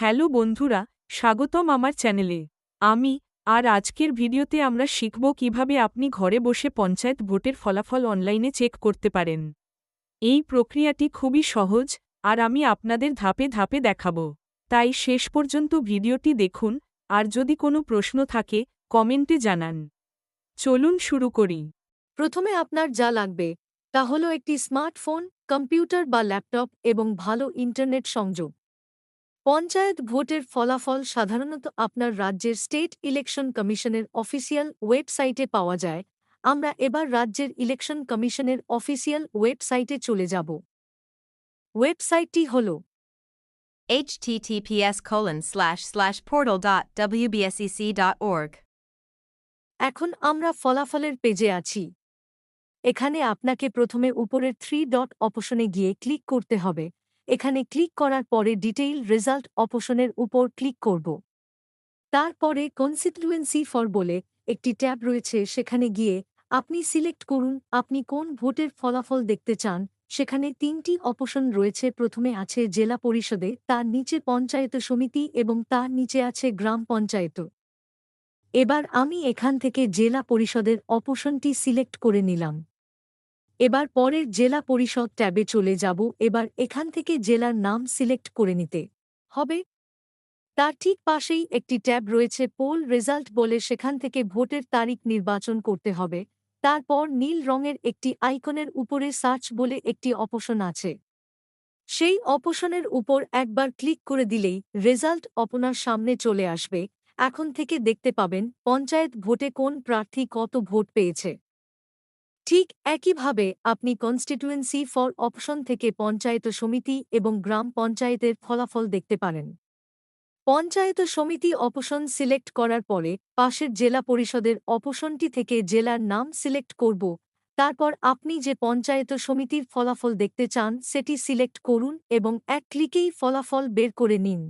Hello বন্ধুরা, স্বাগতম আমার চ্যানেলে। আমি আর আজকের ভিডিওতে আমরা শিখব কীভাবে আপনি ঘরে বসে পঞ্চায়েত ভোটের ফলাফল অনলাইনে চেক করতে পারেন। এই প্রক্রিয়াটি খুবই সহজ আর আমি আপনাদের ধাপে ধাপে দেখাব। তাই শেষ পর্যন্ত ভিডিওটি দেখুন আর যদি কোনো প্রশ্ন থাকে, কমেন্টে জানান। চলুন শুরু করি। প্রথমে আপনার যা লাগবে, তা হল একটি স্মার্টফোন, কম্পিউটার বা ল্যাপটপ এবং ভালো ইন্টারনেট সংযোগ। পঞ্চায়েত ভোটের ফলাফল সাধারণত আপনার রাজ্যের স্টেট ইলেকশন কমিশনের অফিসিয়াল ওয়েবসাইটে পাওয়া যায়। আমরা এবার রাজ্যের ইলেকশন কমিশনের অফিসিয়াল ওয়েবসাইটে চলে যাব। ওয়েবসাইটটি হল https colon slash slash portal dot wbsec dot org. এখন আমরা ফলাফলের পেজে আছি। এখানে আপনাকে প্রথমে উপরের থ্রি ডট অপশনে গিয়ে ক্লিক করতে হবে। এখানে ক্লিক করার পরে ডিটেইল রেজাল্ট অপশনের উপর ক্লিক করব। তারপরে কনস্টিটুয়েন্সি ফর বলে একটি ট্যাব রয়েছে, সেখানে গিয়ে আপনি সিলেক্ট করুন, আপনি কোন ভোটের ফলাফল দেখতে চান, সেখানে তিনটি অপশন রয়েছে, প্রথমে আছে জেলা পরিষদে, তার নিচে পঞ্চায়েত সমিতি এবং তার নিচে আছে গ্রাম পঞ্চায়েত। এবার আমি এখান থেকে জেলা পরিষদের অপশনটি সিলেক্ট করে নিলাম। এবার পরের জেলা পরিষদ ট্যাবে চলে যাব, এবার এখান থেকে জেলার নাম সিলেক্ট করে নিতে। হবে? তার ঠিক পাশেই একটি ট্যাব রয়েছে, পোল রেজাল্ট বলে সেখান থেকে ভোটের তারিখ নির্বাচন করতে হবে। তারপর নীল রঙের একটি আইকনের উপরে সার্চ বলে একটি অপশন আছে। সেই অপশনের উপর একবার ক্লিক করে দিলেই রেজাল্ট আপনার সামনে চলে আসবে। এখন থেকে দেখতে পাবেন পঞ্চায়েত ভোটে কোন প্রার্থী কত ভোট পেয়েছে। ঠিক একইভাবে আপনি কনস্টিটুয়েন্সি ফর অপশন থেকে পঞ্চায়েত সমিতি এবং গ্রাম পঞ্চায়েতের ফলাফল দেখতে পারেন। পঞ্চায়েত সমিতি অপশন সিলেক্ট করার পরে পাশের জেলা পরিষদের অপশনটি থেকে জেলার নাম সিলেক্ট করব, তারপর আপনি যে পঞ্চায়েত সমিতির ফলাফল দেখতে চান সেটি সিলেক্ট করুন এবং এক ক্লিকেই ফলাফল বের করে নিন।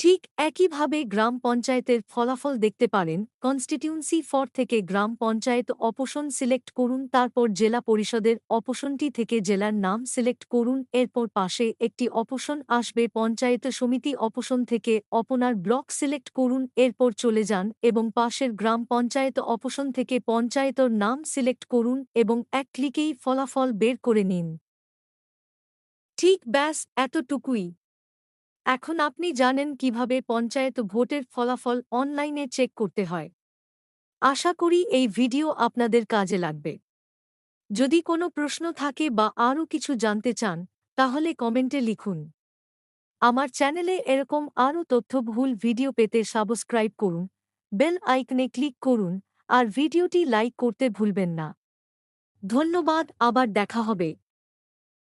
ঠিক একইভাবে গ্রাম পঞ্চায়েতের ফলাফল দেখতে পারেন কনস্টিটিউন্সি ফর থেকে গ্রাম পঞ্চায়েত অপশন সিলেক্ট করুন, তারপর জেলা পরিষদের অপশনটি থেকে জেলার নাম সিলেক্ট করুন, এরপর পাশে একটি অপশন আসবে, পঞ্চায়েত সমিতি অপশন থেকে অপনার ব্লক সিলেক্ট করুন, এরপর চলে যান এবং পাশের গ্রাম পঞ্চায়েত অপশন থেকে পঞ্চায়েতর নাম সিলেক্ট করুন এবং এক ক্লিকেই ফলাফল বের করে নিন। ঠিক ব্যাস, এতটুকুই। এখন আপনি জানেন কীভাবে পঞ্চায়েত ভোটের ফলাফল অনলাইনে চেক করতে হয়। আশা করি এই ভিডিও আপনাদের কাজে লাগবে। যদি কোনো প্রশ্ন থাকে বা আরও কিছু জানতে চান, তাহলে কমেন্টে লিখুন। আমার চ্যানেলে এরকম আরও তথ্যবহুল ভিডিও পেতে সাবস্ক্রাইব করুন, বেল আইকনে ক্লিক করুন, আর ভিডিওটি লাইক করতে ভুলবেন না। ধন্যবাদ, আবার দেখা হবে।